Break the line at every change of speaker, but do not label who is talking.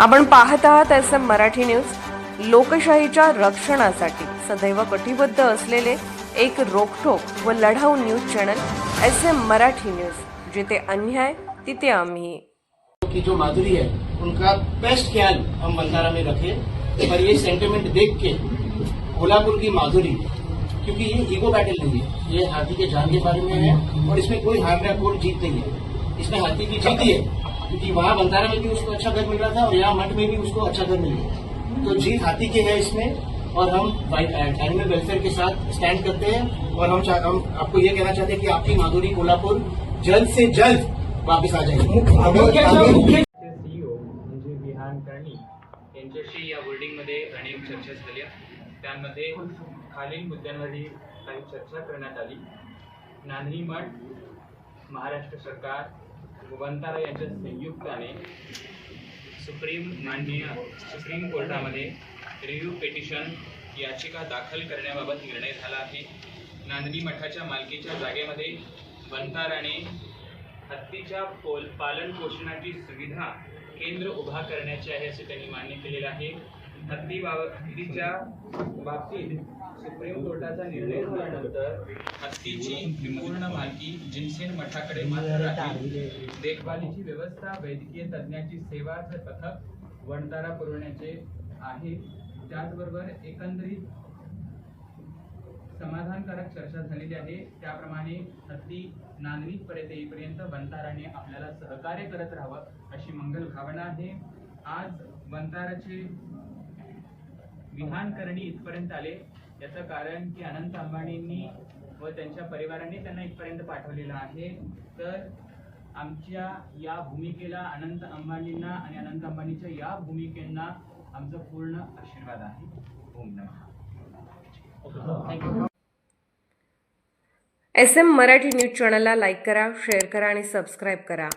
आपण पाहत आहात एस एम मराठी न्यूज. लोकशाहीच्या रक्षणासाठी सदैव कटिबद्ध असलेले एक रोखोक व लढाऊ news channel S M Marathi news. जिथे अन्याय तिथे आम्ही.
की जो माधुरी है उनका बेस्ट ख्याल हम बंधारा में रखें पर ये सेंटिमेंट देख के कोल्हापुर की माधुरी क्योंकि ये ईगो बैटल नहीं है ये हाथी के जान के बारे में है और इसमें कोई हार या कोई जीत नहीं है। इसमें हाथी की जीत ही है। क्योंकि वहाँ बंधारा में भी उसको अच्छा घर मिल रहा था और यहाँ मठ में भी उसको अच्छा घर मिल गया तो जीत हाथी की है इसमें और हम एनिमल वेलफेयर के साथ स्टैंड करते हैं और हम हम आपको ये कहना चाहते हैं कि आपकी माधुरी कोल्हापुर जल्द से जल्द वापस आ जाएगी।
चे सीईओ म्हणजे विहान कर्णी यांच्याशी या अनेक चर्चा झाल्या त्यामध्ये खालील मुद्द्यांवरही काही चर्चा करण्यात आली. नांदणी मठ महाराष्ट्र सरकार व वंतारा यांच्या संयुक्ताने सुप्रीम माननीय सुप्रीम कोर्टामध्ये रिव्ह्यू पेटिशन याचिका दाखल करण्याबाबत निर्णय झाला आहे. नांदणी मठाच्या मालकीच्या जागेमध्ये वंताराने हत्तीच्या पोल पालन पोषणाची सुविधा केंद्र उभा करण्याचे आहे असे त्यांनी मान्य केलेलं आहे. हत्ती बाबतीच्या बाबतीत सुप्रीम कोर्टाचा निर्णय झाल्यानंतर हत्तीची पूर्ण मालकी जिनसेन मठाकडे मात्र राहील. देखभालीची व्यवस्था वैद्यकीय तज्ज्ञाची सेवाचं पथक वणतारा पुरवण्याचे आहे. त्याचबरोबर एकंदरीत समाधानकारक चर्चा झालेली आहे. त्याप्रमाणे हत्ती नांदणीपर्यंत येईपर्यंत वंताराने आपल्याला सहकार्य करत राहावं अशी मंगल भावना आहे. आज वंताराचे विहान करणी इथपर्यंत आले. याचं कारण की अनंत अंबानींनी व त्यांच्या परिवाराने त्यांना इथपर्यंत पाठवलेलं आहे. तर आमच्या या भूमिकेला अनंत अंबानींना आणि अनंत अंबानीच्या या भूमिकेंना आमचा पूर्ण आशीर्वाद आहे. ओम नमः.
एस एम मराठी न्यूज चॅनलला लाईक करा शेअर करा आणि सबस्क्राईब करा.